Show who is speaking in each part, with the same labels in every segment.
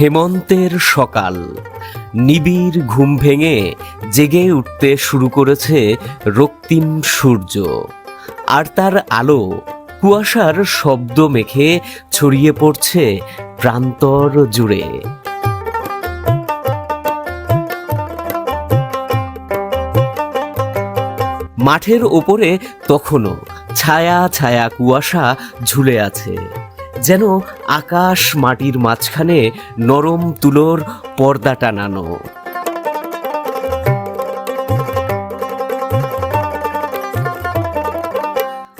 Speaker 1: হেমন্তের সকাল। নিবিড় ঘুম ভেঙে জেগে উঠতে শুরু করেছে রক্তিম সূর্য। আর তার আলো কুয়াশার শব্দ মেখে ছড়িয়ে পড়ছে প্রান্তর জুড়ে। মাঠের ওপরে তখনও ছায়া ছায়া কুয়াশা ঝুলে আছে। যেন আকাশ মাটির মাঝখানে নরম তুলোর পর্দা টানানো।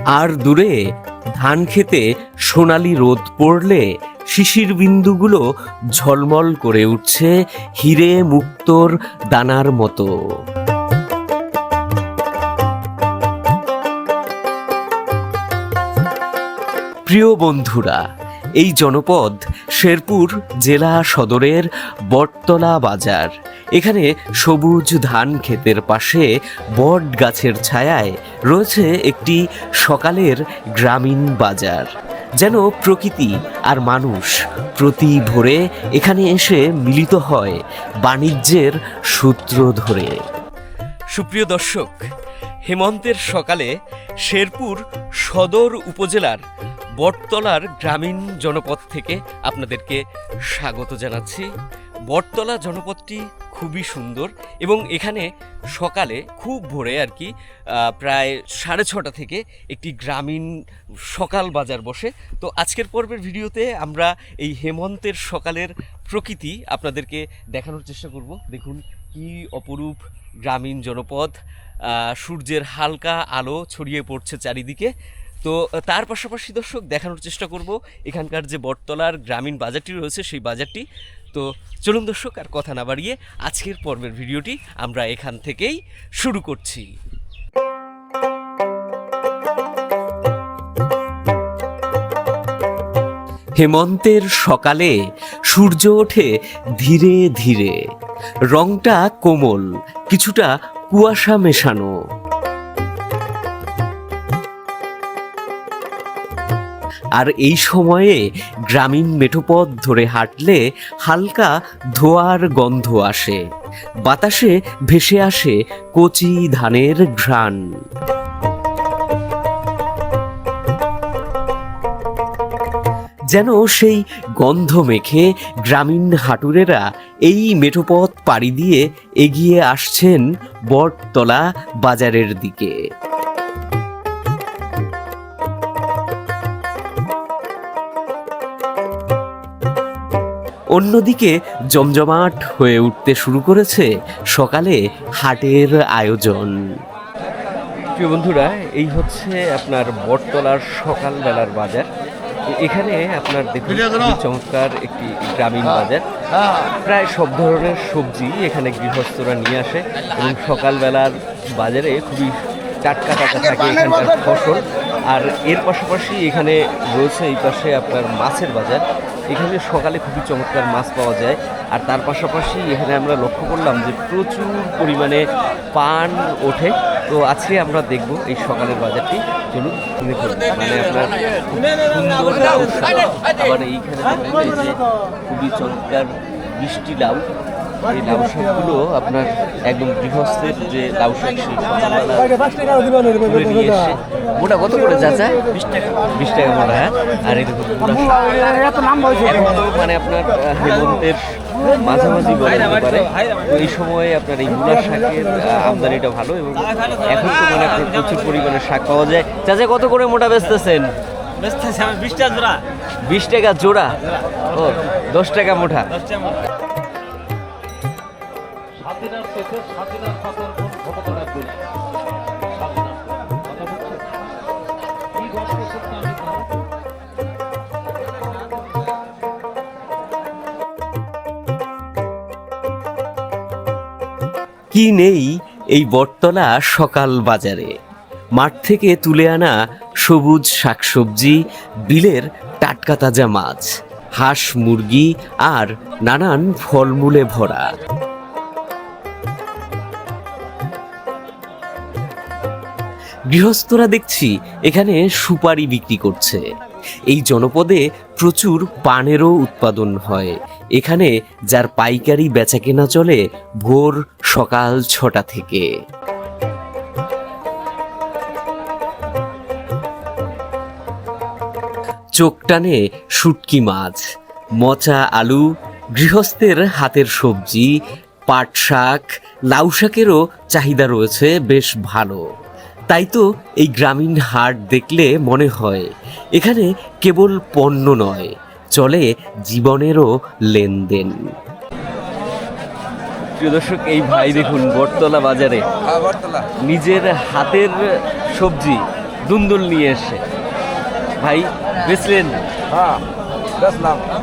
Speaker 1: আর দূরে ধান খেতে সোনালি রোদ পড়লে শিশির বিন্দুগুলো ঝলমল করে উঠছে হিরে মুক্তোর দানার মতো। প্রিয় বন্ধুরা, এই জনপদ শেরপুর জেলা সদরের বটতলা বাজার। এখানে সবুজ ধান ক্ষেতের পাশে বট গাছের ছায়ায় রয়েছে একটি সকালের গ্রামীণ বাজার। যেন প্রকৃতি আর মানুষ প্রতি ভোরে এখানে এসে মিলিত হয় বাণিজ্যের সূত্র ধরে। সুপ্রিয় দর্শক, হেমন্তের সকালে শেরপুর সদর উপজেলার বটতলার গ্রামীণ জনপদ থেকে আপনাদেরকে স্বাগত জানাচ্ছি। বটতলা জনপদটি খুবই সুন্দর এবং এখানে সকালে খুব ভোরে আর কি প্রায় সাড়ে ছটা থেকে একটি গ্রামীণ সকাল বাজার বসে। তো আজকের পর্বের ভিডিওতে আমরা এই হেমন্তের সকালের প্রকৃতি আপনাদেরকে দেখানোর চেষ্টা করব। দেখুন কি অপরূপ গ্রামীণ জনপদ সূর্যের হালকা আলো ছড়িয়ে পড়ছে চারিদিকে। তো তার পাশাপাশি দর্শক, দেখানোর চেষ্টা করব এখানকার যে বটতলার গ্রামীণ বাজারটি রয়েছে, সেই বাজারটি। তো, চলুন দর্শক, আর কথা না বাড়িয়ে আজকের পর্বের ভিডিওটি আমরা এখান থেকেই শুরু করছি। হেমন্তের সকালে সূর্য ওঠে ধীরে ধীরে। রংটা কোমল, কিছুটা কুয়াশা মেশানো। আর এই সময়ে গ্রামীণ মেঠোপথ ধরে হাঁটলে হালকা ধোয়ার গন্ধ আসে, বাতাসে ভেসে আসে কচি ধানের ঘ্রাণ। যেন সেই গন্ধ মেখে গ্রামীণ হাটুরেরা এই মেঠোপথ পাড়ি দিয়ে এগিয়ে আসছেন বটতলা বাজারের দিকে। অন্যদিকে জমজমাট হয়ে উঠতে শুরু করেছে সকালে হাটের আয়োজন। প্রিয় বন্ধুরা এই হচ্ছে আপনার বটতলার সকালবেলার বাজার। এখানে আপনার দেখুন চমৎকার একটি গ্রামীণ বাজার। প্রায় সব ধরনের সবজি এখানে গৃহস্থরা নিয়ে আসে এবং সকালবেলার বাজারে খুবই টাটকা টাটকা থাকে এখানকার ফসল। আর এর পাশাপাশি এখানে রয়েছে এই পাশে আপনার মাছের বাজার। এখানে সকালে খুবই চমৎকার মাছ পাওয়া যায়। আর তার পাশাপাশি এখানে আমরা লক্ষ্য করলাম যে প্রচুর পরিমাণে পান ওঠে। তো আজকে আমরা দেখব এই সকালের বাজারটি। চলুন দেখুন মানে আপনার সুন্দর আবার এইখানে খুবই চমৎকার বৃষ্টি লাউ। এই লাউ শাকগুলো আপনার একদম গৃহস্থের যে লাউ শাক সেই নিয়ে এসে মোটা কত করে চাচা? বিশ টাকা। বিশ টাকা মোটা হ্যাঁ? আর এই দেখুন মানে আপনার হেমন্তের মাঝামাঝি বলা যেতে পারে। তো এই সময়ে আপনার এই মূলা শাকের আমদানিটা ভালো এবং এখন তো মানে আপনার প্রচুর পরিমাণে শাক পাওয়া যায়। চাচা কত করে মোটা বেচতেছেন?
Speaker 2: বেচতেছি আমি বিশটা জোড়া।
Speaker 1: বিশ টাকা জোড়া? ও দশ টাকা মোটা।
Speaker 3: কি
Speaker 1: নেই এই বটতলা সকাল বাজারে? মাঠ থেকে তুলে আনা সবুজ শাকসবজি, বিলের টাটকা তাজা মাছ, হাঁস মুরগি আর নানান ফলমূলে ভরা। গৃহস্থরা দেখছি এখানে সুপারি বিক্রি করছে। এই জনপদে প্রচুর পানেরও উৎপাদন হয়। এখানে যার পাইকারি বেচাকেনা চলে ভোর সকাল ছটা থেকে। চোখ টানে শুটকি মাছ, মচা আলু, গৃহস্থের হাতের সবজি, পাট শাক, লাউ শাকেরও চাহিদা রয়েছে বেশ ভালো। তাই তো এই গ্রামীণ হাট দেখলে মনে হয় এখানে কেবল পণ্য নয় চলে জীবনেরও লেনদেন। প্রিয় দর্শক এই ভাই দেখুন বটতলা বাজারে নিজের হাতের সবজি দুন্দুল নিয়ে এসে। ভাই বেচলেন?
Speaker 4: হ্যাঁ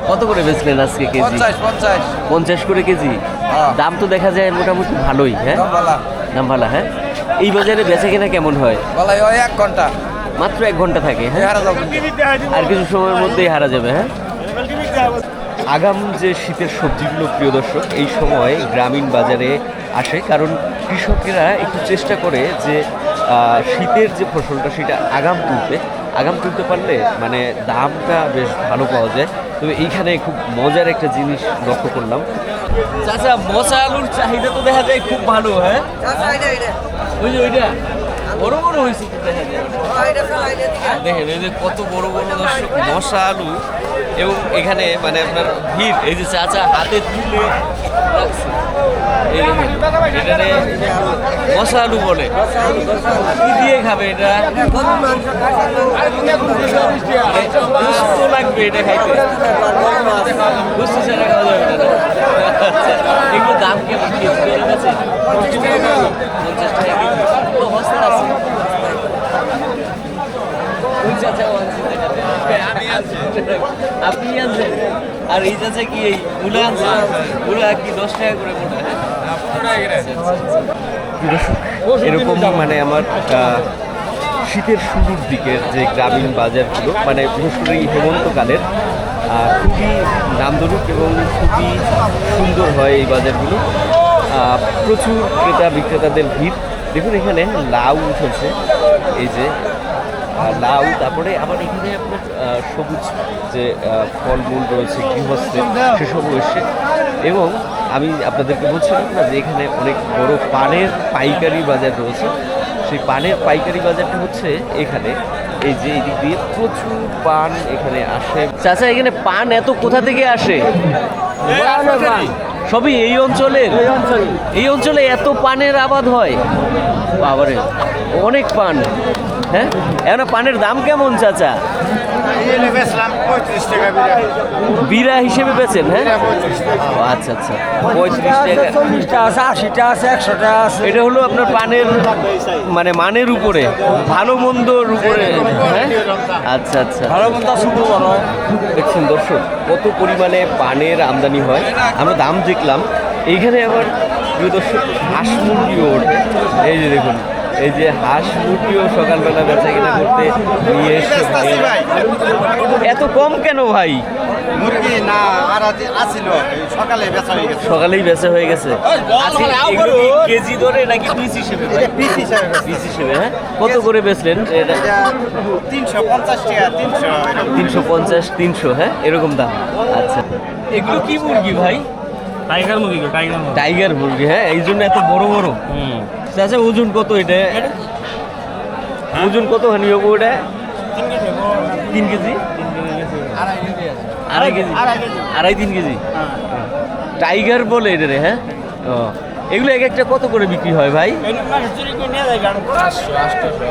Speaker 1: কত করে বেচলেন আজকে কেজি?
Speaker 4: পঞ্চাশ
Speaker 1: করে কেজি। দাম তো দেখা যায় মোটামুটি ভালোই হ্যাঁ? দাম ভালো হ্যাঁ? এই বাজারে বেচা কেনা কেমন হয়?
Speaker 4: বলা ওই এক ঘণ্টা।
Speaker 1: মাত্র এক ঘণ্টা থাকে হ্যাঁ?
Speaker 4: হারা যাব।
Speaker 1: আর কিছু সময়ের মধ্যেই হারা যাবে হ্যাঁ? আগাম যে শীতের সবজিগুলো প্রিয় দর্শক এই সময় গ্রামীণ বাজারে আসে কারণ কৃষকেরা একটু চেষ্টা করে যে শীতের যে ফসলটা সেটা আগাম তুলতে। আগাম তুলতে পারলে মানে দামটা বেশ ভালো পাওয়া যায়। তবে এইখানে খুব মজার একটা জিনিস লক্ষ্য করলাম। চাচা মশা আলুর চাহিদা তো দেখা যায় খুব ভালো হ্যাঁ? ওই যে ওইটা বড় বড় হয়েছে দেখেন। এই যে কত বড় বড় দর্শক মশা আলু এবং এখানে মানে আপনার ভিড় এই যে চাচা হাতে তুলে রাখছে। এটারে মশা আলু বলে। কি দিয়ে খাবে এটা? সুস্থ লাগবে এটা খাইতে। সুস্থ ছাড়া খাওয়া যাবে না। আচ্ছা, এগুলো দাম কেমন? কেজি করে গেছে পঞ্চাশ টাকা কেজি ও বস্তা আছে ওই চাচা আনছে আপনি আনছেন? আর এই কি এই মূলা আনছে মূলা কি দশ টাকা করে মোটা? এরকম মানে আমার শীতের শুরুর দিকের যে গ্রামীণ বাজারগুলো মানে বিশেষ করে হেমন্তকালের খুবই নামধনুক এবং খুবই সুন্দর হয় এই বাজারগুলো। প্রচুর ক্রেতা বিক্রেতাদের ভিড়। দেখুন এখানে লাউ উঠেছে, এই যে লাউ তারপরে আবার এখানে আপনার সবুজ যে ফলমূল রয়েছে গৃহস্থের সেসব এসছে এবং আমি আপনাদেরকে বলছিলাম না যে এখানে অনেক বড় পানের পাইকারি বাজার রয়েছে। সেই পানের পাইকারি বাজারটা হচ্ছে এখানে। এই যে এই দিক দিয়ে প্রচুর পান এখানে আসে। চাচা এখানে পান এত কোথা থেকে আসে? সবই এই অঞ্চলের? এই অঞ্চলে এত পানের আবাদ হয়? বাবারে অনেক পান। হ্যাঁ? এখন পানের দাম কেমন, চাচা? বিরা হিসেবে বেচেন হ্যাঁ? আচ্ছা আচ্ছা। পঁয়ত্রিশ টাকা।
Speaker 2: আশিটা আছে একশোটা আছে
Speaker 1: এটা হলো আপনার পানের মানে মানের উপরে, ভালো মন্দর উপরে হ্যাঁ? আচ্ছা আচ্ছা।
Speaker 2: ভালো মন্দ
Speaker 1: দেখছেন দর্শক, কত পরিমাণে পানের আমদানি হয়। আমরা দাম দেখলাম। এইখানে আবার, প্রিয় দর্শক, হাঁস মুরগিও এই যে দেখুন। এই যে হাঁস মুরগিও সকালবেলা বেচা কিনা করতে নিয়ে এসছে ভাই। এত কম কেন ভাই?
Speaker 4: মুরগি না আর আসিল। সকালে বেচা হয়ে গেছে।
Speaker 1: সকালেই বেচা হয়ে গেছে। কেজি ধরে নাকি পিস হিসেবে ভাই?
Speaker 4: পিস হিসাবে
Speaker 1: পিস হিসেবে হ্যাঁ? কত করে বেচলেন? এটা
Speaker 4: তিনশো পঞ্চাশ টাকা তিনশো
Speaker 1: তিনশো পঞ্চাশ তিনশো হ্যাঁ? এরকম দাম। আচ্ছা। এগুলো কি মুরগি ভাই?
Speaker 2: টাইগার মুরগি টাইগার
Speaker 1: টাইগার মুরগি হ্যাঁ এই জন্য এত বড় বড়।
Speaker 2: হুম।
Speaker 1: আচ্ছা ওজন কত এটা? ওজন কত হানি হব ওটা? তিন কেজি আড়াই কেজি আড়াই তিন কেজি? টাইগার বলে এটা রে হ্যাঁ? ও। এগুলো এক একটা কত করে বিক্রি হয় ভাই?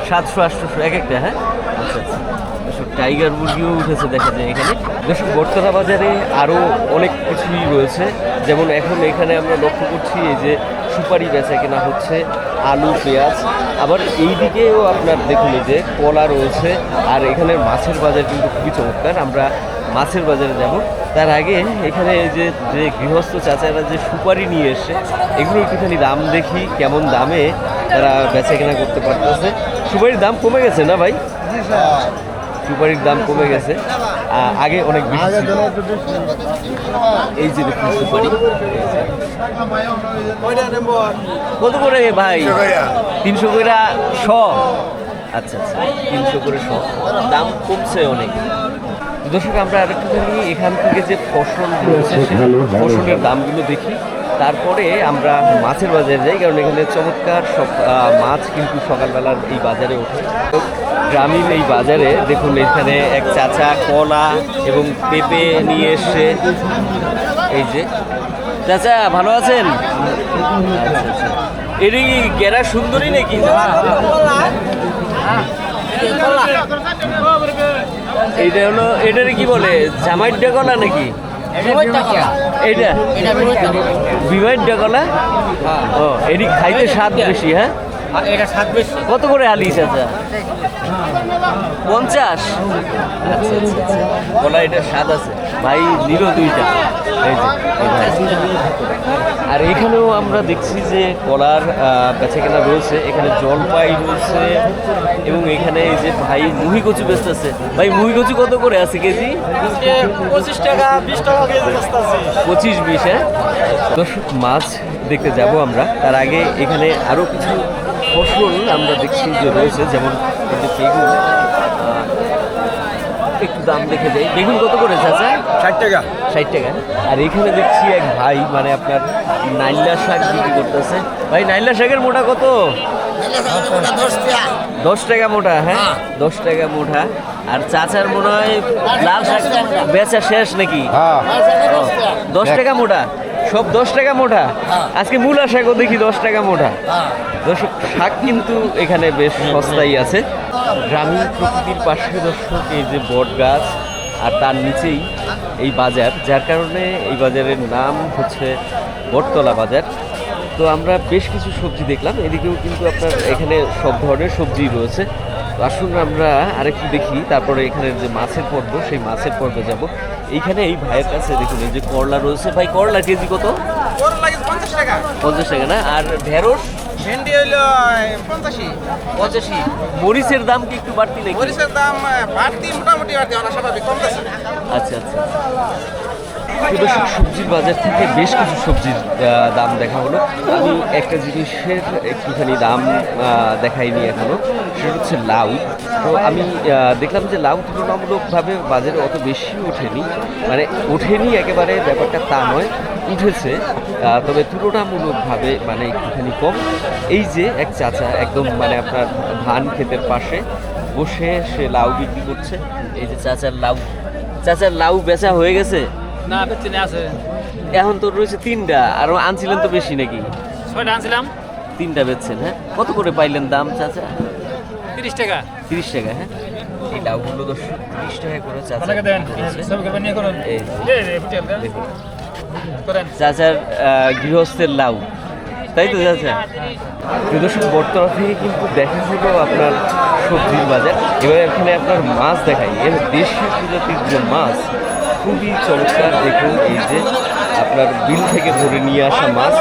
Speaker 1: সাতশো আটশোশো এক একটা হ্যাঁ? আচ্ছা আচ্ছা। টাইগার মুরগিও উঠেছে, দেখা যায় এখানে। দর্শক বর্তলা বাজারে আরও অনেক কিছুই রয়েছে। যেমন এখন এখানে আমরা লক্ষ্য করছি এই যে সুপারি বেচা কেনা হচ্ছে, আলু, পেঁয়াজ। আবার এই দিকেও আপনার দেখুন এই যে কলা রয়েছে, আর এখানের মাছের বাজার কিন্তু খুবই চমৎকার। আমরা মাছের বাজারে যাব। তার আগে এখানে এই যে যে গৃহস্থ চাচারা যে সুপারি নিয়ে এসে এগুলো একটুখানি দাম দেখি কেমন দামে তারা বেচা কেনা করতে পারতেছে। সুপারির দাম কমে গেছে না ভাই? সুপারির দাম কমে গেছে। আগে অনেক বেশি। এই যে দেখুন সুপারি। কত করে ভাই? তিনশো করে শ। আচ্ছা আচ্ছা তিনশো করে শ। দাম কমছে অনেক। দর্শক আমরা আরেকটুখানি এখান থেকে যে ফসল রয়েছে ফসলের দামগুলো দেখি। তারপরে আমরা মাছের বাজারে যাই কারণ এখানে চমৎকার সব মাছ কিন্তু সকালবেলার এই বাজারে ওঠে। গ্রামীণ এই বাজারে দেখুন এখানে এক চাচা কলা এবং পেঁপে নিয়ে এসছে এই যে। চাচা ভালো আছেন? আচ্ছা গেরা সুন্দরী নাকি? এইটা হলো এটারে কি বলে জামাই ডেকলা নাকি? এইটা? বিবাহের কলা ও এটি খাইতে স্বাদ বেশি হ্যাঁ?
Speaker 2: এটা
Speaker 1: কত করে আলি চাচা পঞ্চাশ? আচ্ছা, আচ্ছা, আচ্ছা। কলা এটা স্বাদ আছে। ভাই নিল দুইটা। এই যে আর এখানেও আমরা দেখছি যে কলার বেচা কেনা রয়েছে এখানে জলপাই রয়েছে এবং এখানে এই যে ভাই মুহি কচু আছে। ভাই মুহি কচু কত করে আছে কেজি?
Speaker 2: পঁচিশ টাকা বিশ টাকা কেজি
Speaker 1: পঁচিশ বিশ হ্যাঁ? দর্শক মাছ দেখতে যাব আমরা। তার আগে এখানে আরও কিছু ফসল আমরা দেখছি যে রয়েছে যেমন বেগুন। একটু দাম দেখে যাই বেগুন কত করে চাচা?
Speaker 2: ষাট টাকা।
Speaker 1: ষাট টাকা। আর এখানে দেখছি এক ভাই মানে আপনার নাইলা শাক বিক্রি করতেছে। ভাই নাইলা শাকের মোটা কত? দশ টাকা। মোটা হ্যাঁ? দশ টাকা মোটা। আর চাচার মনে হয় লাল শাক বেচা শেষ নাকি? ও, দশ টাকা মোটা? সব দশ টাকা মোটা? আজকে মূলা শাকও দেখি দশ টাকা মোটা। দর্শক শাক কিন্তু এখানে বেশ সস্তাই আছে। গ্রামীণ প্রকৃতির পাশে দর্শক এই যে বট গাছ আর তার নিচেই এই বাজার যার কারণে এই বাজারের নাম হচ্ছে বটতলা বাজার। তো আমরা বেশ কিছু সবজি দেখলাম এদিকেও কিন্তু আপনার এখানে সব ধরনের সবজি রয়েছে। তো আসুন আমরা আরেকটু দেখি তারপরে এখানে যে মাছের পর্ব সেই মাছের পর্বে যাব। এইখানে এই ভাইয়ের কাছে দেখুন এই যে করলা রয়েছে। ভাই করলা কেজি কত?
Speaker 4: পঞ্চাশ টাকা
Speaker 1: না? আর ঢেঁড়স?
Speaker 4: ভেন্ডি হইল পঞ্চাশি।
Speaker 1: পঁচাশি। মরিচের দাম কি একটু বাড়তি নাকি?
Speaker 4: মরিচের দাম বাড়তি মোটামুটি বাড়তি অনা স্বাভাবিক কমতেছে
Speaker 1: আচ্ছা আচ্ছা। সবজির বাজার থেকে বেশ কিছু সবজির দাম দেখা হলো। আমি একটা জিনিসের একটুখানি দাম দেখায়নি দেখাইনি এখনও। সেটা হচ্ছে লাউ। তো আমি দেখলাম যে লাউ তুলনামূলকভাবে বাজারে অত বেশি ওঠেনি। মানে ওঠেনি একেবারে ব্যাপারটা তা নয় উঠেছে। তবে তুলনামূলকভাবে মানে একটুখানি কম। এই যে এক চাচা একদম মানে আপনার ধান ক্ষেতের পাশে বসে সে লাউ বিক্রি করছে। এই যে চাচার লাউ। চাচার লাউ বেচা হয়ে গেছে?
Speaker 3: না বেচে আছে।
Speaker 1: এখন তো রয়েছে তিনটা। আর আনছিলেন তো বেশি নাকি?
Speaker 3: ছয়টা আনছিলাম।
Speaker 1: তিনটা বেচছেন হ্যাঁ? কত করে পাইলেন দাম চাচা?
Speaker 3: তিরিশ টাকা।
Speaker 1: তিরিশ টাকা হ্যাঁ? এই ডাবগুলো দশ তিরিশ টাকা করে চাচা চাচার গৃহস্থের লাউ। তাই তো চাচা? প্রদর্শন বর্তমান থেকে কিন্তু দেখা ছিল আপনার সবজির বাজার। এবার এখানে আপনার মাছ দেখাই। এর দেশীয় প্রজাতির যে মাছ খুবই চমৎকার দেখুন এই যে আপনার বিল থেকে ধরে নিয়ে আসা মাছ।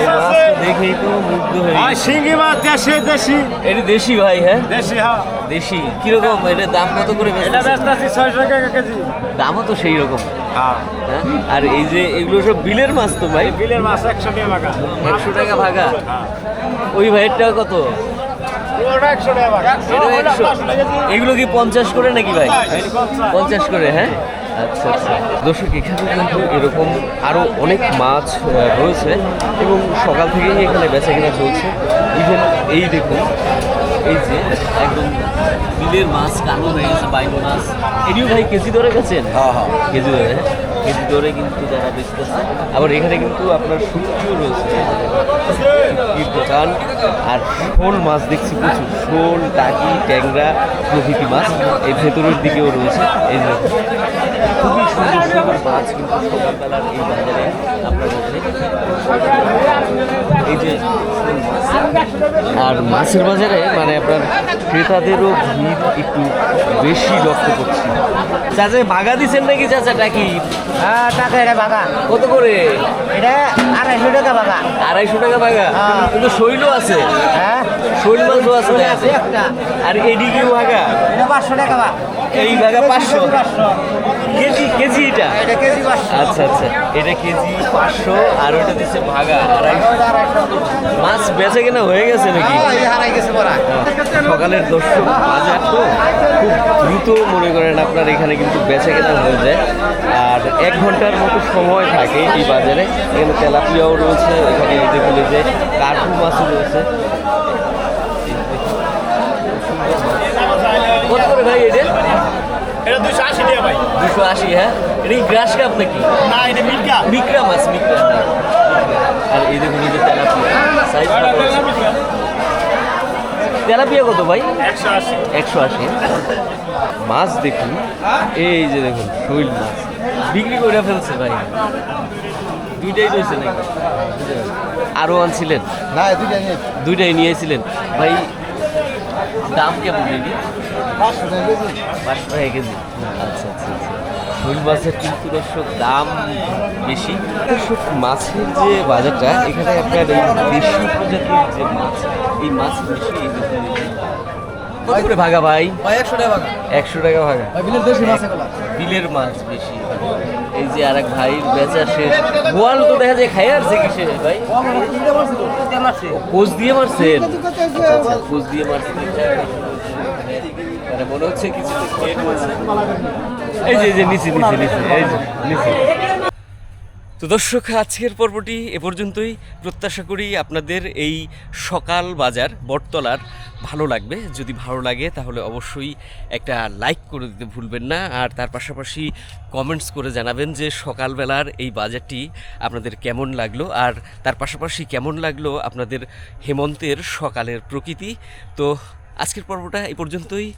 Speaker 1: এই মাছ দেখেই তো মুগ্ধ হয়ে গেছি।
Speaker 2: শিঙ্গি মাছ দেশি দেশি।
Speaker 1: এটা দেশি ভাই হ্যাঁ?
Speaker 2: দেশি হ্যাঁ।
Speaker 1: দেশি। কীরকম? এটা দাম কত করে
Speaker 2: এটা
Speaker 1: বেচতেছেন?
Speaker 2: আছি ছয়শো টাকা কেজি।
Speaker 1: দামও তো সেই রকম।
Speaker 2: হ্যাঁ।
Speaker 1: হ্যাঁ? আর এই যে এগুলো সব বিলের মাছ তো ভাই?
Speaker 2: বিলের মাছ একশো টাকা ভাগা।
Speaker 1: একশো টাকা ভাগা?
Speaker 2: হ্যাঁ।
Speaker 1: ওই ভাইয়েরটা কত? এগুলো কি পঞ্চাশ করে নাকি ভাই? পঞ্চাশ করে হ্যাঁ? আচ্ছা আচ্ছা। দর্শক এখানে কিন্তু এরকম আরও অনেক মাছ রয়েছে এবং সকাল থেকেই এখানে বেচা কেনা চলছে। ইভেন এই দেখুন এই যে একদম বিলের মাছ কালো হয়ে গেছে বাইলো মাছ। এটিও ভাই কেজি দরে গেছেন কেজি দরে কেজি কিন্তু যারা বেচতেছে আবার এখানে কিন্তু আপনার সূর্যও রয়েছে। দোকান আর শোল মাছ দেখছি প্রচুর। শোল টাকি ট্যাংরা, প্রভৃতি মাছ। এই ভেতরের দিকেও রয়েছে। এই খুবই সুন্দর সুন্দর মাছ কিন্তু সকালবেলার এই বাজারে আপনার এই যে আর মাছের বাজারে মানে আপনার ক্রেতাদেরও ভিড় একটু বেশি লক্ষ্য করছি। চাচা ভাগা দিচ্ছেন নাকি চাচা টাকি
Speaker 2: হ্যাঁ টাকা এটা ভাগা
Speaker 1: কত করে?
Speaker 2: এটা আড়াইশো টাকা ভাগা
Speaker 1: আড়াইশো টাকা ভাগা কিন্তু শৈলও আছে।
Speaker 2: হ্যাঁ।
Speaker 1: শৈল মাছও আছে
Speaker 2: আছে একটা।
Speaker 1: আর এদিকেও ভাগা
Speaker 2: এটা পাঁচশো টাকা ভাগা
Speaker 1: এই ভাগা পাঁচশো? কেজি কেজি এটা?
Speaker 2: এটা কেজি পাঁচশো
Speaker 1: আচ্ছা আচ্ছা। এটা কেজি পাঁচশো আর ওটা দিচ্ছে ভাগা আড়াইশো। মাছ বেচে কেনা হয়ে গেছে নাকি?
Speaker 2: গেছে পড়া
Speaker 1: সকালের দর্শক বাজার তো খুব দ্রুত মনে করেন আপনার এখানে কিন্তু বেচে কেনা হয়ে যায়। আর এক ঘণ্টার মতো সময় থাকে এই বাজারে। এখানে তেলাপিয়াও রয়েছে এখানে এই যে কার্টুন মাছও রয়েছে। কত করে ভাই এটা?
Speaker 2: এটা দুশো আশি টাকা ভাই।
Speaker 1: দুশো আশি হ্যাঁ? এটা কি গ্রাস কাপ নাকি?
Speaker 2: না এটা মিটকা
Speaker 1: মিকরা মাছ মিকরা আর এই দেখুন এই যে তেলাপিয়া। Size tilapia. কত ভাই?
Speaker 2: একশো আশি।
Speaker 1: একশো আশি। মাছ দেখুন এই যে দেখুন শৈল মাছ। বিক্রি করে ফেলছে ভাই। দুইটাই রয়েছে নাকি? আরও আনছিলেন?
Speaker 4: না
Speaker 1: দুইটাই নিয়েছিলেন। ভাই দাম কেমন দিদি?
Speaker 4: পাঁচশো টাকা কেজি।
Speaker 1: আচ্ছা আচ্ছা আচ্ছা। শৈল মাছের কিন্তু দর্শক দাম বেশি। দর্শক মাছের যে বাজারটা এখানে আপনার এই দেশি প্রজাতির যে মাছ এই মাছ বেশি এই। কত করে ভাগা ভাই?
Speaker 4: একশো টাকা
Speaker 1: একশো টাকা ভাগা।
Speaker 4: বিলের দেশি মাছ
Speaker 1: বিলের মাছ বেশি। এই যে আর এক ভাই বেচা শেষ। গোয়াল তো দেখা যায় খাই আসছে কিসে ভাই? কোচ দিয়ে মারছেন? আচ্ছা, আচ্ছা, কোচ দিয়ে মারছেন। মানে মনে হচ্ছে কিছু। এই যে যে, নিচে নিচে নিচে, এই যে, নিচে। তো দর্শক, আজকের পর্বটি এ পর্যন্তই। প্রত্যাশা করি আপনাদের এই সকাল বাজার বটতলার ভালো লাগবে। যদি ভালো লাগে, তাহলে অবশ্যই একটা লাইক করে দিতে ভুলবেন না। আর তার পাশাপাশি কমেন্টস করে জানাবেন যে সকালবেলার এই বাজারটি আপনাদের কেমন লাগল। আর তার পাশাপাশি কেমন লাগল আপনাদের হেমন্তের সকালের প্রকৃতি। তো আজকের পর্বটা এই পর্যন্তই।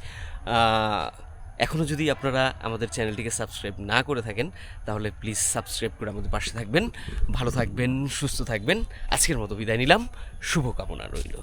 Speaker 1: এখনও যদি আপনারা আমাদের চ্যানেলটিকে সাবস্ক্রাইব না করে থাকেন, তাহলে প্লিজ সাবস্ক্রাইব করে আমাদের পাশে থাকবেন। ভালো থাকবেন, সুস্থ থাকবেন। আজকের মতো বিদায় নিলাম। শুভকামনা রইল।